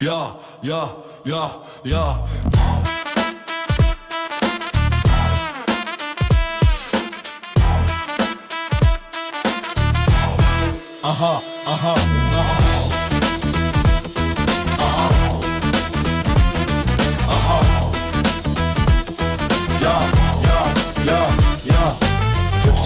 Ya ya ya ya. Aha aha. Aha. Aha. Ya. ya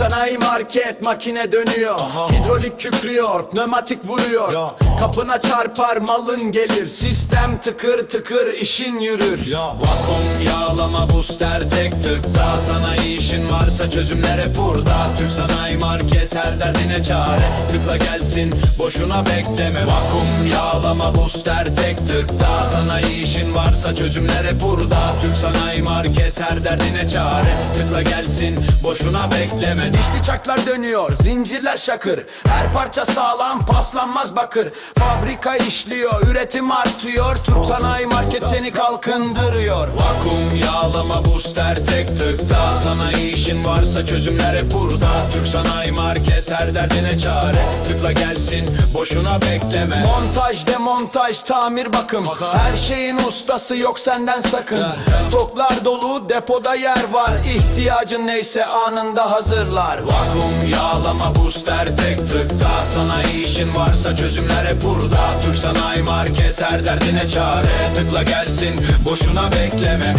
sanayi market makine dönüyor. Hidrolik kükrüyor pneumatik vuruyor. Ya. Kapına çarpar malın gelir. Sistem tıkır tıkır işin yürür. Ya. Vakum yağlama booster tek tıkta Sanayi işin varsa çözümler hep burada. Türk Sanayi Market her derdine çare. Tıkla gelsin boşuna bekleme. Vakum yağlama booster tek tıkta Sanayi işin varsa çözümler hep burada. Türk Sanayi Market her derdine çare. Tıkla gelsin boşuna bekleme. Dişli çaklar dönüyor zincirler şakır. Her parça sağlam paslanmaz bakır. Fabrika işliyor üretim artıyor. Türk sanayi market seni kalkındırıyor. Vakum yağlama booster tek tıkta. Sanayi işin varsa çözümler hep burada. Türk Sanayi Market her derdine çare. Tıkla gelsin boşuna bekleme. Montaj demontaj tamir bakım. Her şeyin ustası yok senden sakın. Stoklar dolu depoda yer var. İhtiyacın neyse anında hazırlar. Vakum yağlama booster tek tıkta Sanayi işin varsa çözümler hep burada. Türk Sanayi Market her derdine çare. Tıkla gelsin boşuna bekleme